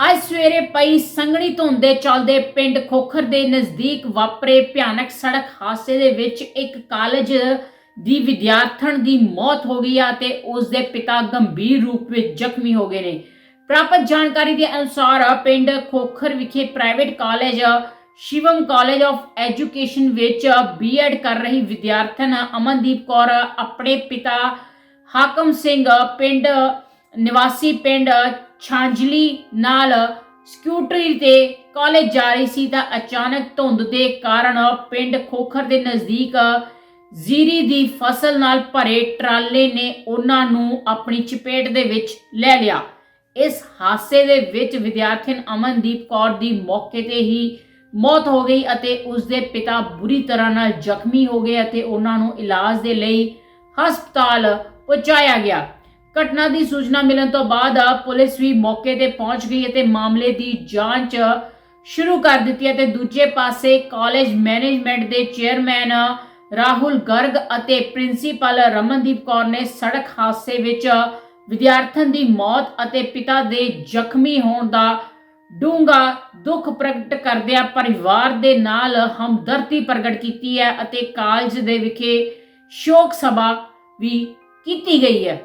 ਅੱਜ ਸਵੇਰੇ ਪਈ ਸੰਘਣੀ ਧੁੰਦ ਦੇ ਚੱਲਦੇ ਪਿੰਡ ਖੋਖਰ ਦੇ ਨਜ਼ਦੀਕ ਵਾਪਰੇ ਭਿਆਨਕ ਸੜਕ ਹਾਦਸੇ ਦੇ ਵਿੱਚ ਇੱਕ ਕਾਲਜ ਦੀ ਵਿਦਿਆਰਥਣ ਦੀ ਮੌਤ ਹੋ ਗਈ ਆ ਤੇ ਉਸ ਦੇ ਪਿਤਾ ਗੰਭੀਰ ਰੂਪ ਵਿੱਚ ਜ਼ਖਮੀ ਹੋ ਗਏ ਨੇ। ਪ੍ਰਾਪਤ ਜਾਣਕਾਰੀ ਦੇ ਅਨੁਸਾਰ ਪਿੰਡ ਖੋਖਰ ਵਿਖੇ private college Shivam college of education ਵਿੱਚ ਬੀਐਡ ਕਰ ਰਹੀ ਵਿਦਿਆਰਥਣ ਅਮਨਦੀਪ ਕੌਰ ਆਪਣੇ ਪਿਤਾ ਹਾਕਮ ਸਿੰਘ ਪਿੰਡ ਨਿਵਾਸੀ ਪਿੰਡ ਛਾਂਜਲੀ ਨਾਲ ਸਕੂਟਰੀ ਤੇ ਕਾਲਜ ਜਾ ਰਹੀ ਸੀ ਤਾਂ ਅਚਾਨਕ ਧੁੰਦ ਦੇ ਕਾਰਨ ਪਿੰਡ ਖੋਖਰ ਦੇ ਨਜ਼ਦੀਕ ਜ਼ੀਰੀ ਦੀ ਫਸਲ ਨਾਲ ਭਰੇ ਟਰਾਲੇ ਨੇ ਉਹਨਾਂ ਨੂੰ ਆਪਣੀ ਚਪੇਟ ਦੇ ਵਿੱਚ ਲੈ ਲਿਆ। ਇਸ ਹਾਦਸੇ ਦੇ ਵਿੱਚ ਵਿਦਿਆਰਥਣ ਅਮਨਦੀਪ ਕੌਰ ਦੀ ਮੌਕੇ ਤੇ ਹੀ ਮੌਤ ਹੋ ਗਈ ਅਤੇ ਉਸ ਦੇ ਪਿਤਾ ਬੁਰੀ ਤਰ੍ਹਾਂ ਨਾਲ ਜ਼ਖਮੀ ਹੋ ਗਏ ਅਤੇ ਉਹਨਾਂ ਨੂੰ ਇਲਾਜ ਦੇ ਲਈ ਹਸਪਤਾਲ ਪਹੁੰਚਾਇਆ ਗਿਆ। ਘਟਨਾ ਦੀ ਸੂਚਨਾ ਮਿਲਣ ਤੋਂ ਬਾਅਦ ਪੁਲਿਸ ਵੀ ਮੌਕੇ ਤੇ ਪਹੁੰਚ ਗਈ ਅਤੇ ਮਾਮਲੇ ਦੀ ਜਾਂਚ ਸ਼ੁਰੂ ਕਰ ਦਿੱਤੀ ਹੈ ਤੇ ਦੂਜੇ ਪਾਸੇ ਕਾਲਜ ਮੈਨੇਜਮੈਂਟ ਦੇ ਚੇਅਰਮੈਨ ਰਾਹੁਲ ਗਰਗ ਅਤੇ ਪ੍ਰਿੰਸੀਪਲ ਰਮਨਦੀਪ ਕੌਰ ਨੇ ਸੜਕ ਹਾਦਸੇ ਵਿੱਚ ਵਿਦਿਆਰਥਣ ਦੀ ਮੌਤ ਅਤੇ ਪਿਤਾ ਦੇ ਜ਼ਖਮੀ ਹੋਣ ਦਾ ਡੂੰਘਾ ਦੁੱਖ ਪ੍ਰਗਟ ਕਰਦਿਆਂ ਪਰਿਵਾਰ ਦੇ ਨਾਲ ਹਮਦਰਦੀ ਪ੍ਰਗਟ ਕੀਤੀ ਹੈ ਅਤੇ ਕਾਲਜ ਦੇ ਵਿਖੇ ਸ਼ੋਕ ਸਭਾ ਵੀ ਕੀਤੀ ਗਈ ਹੈ।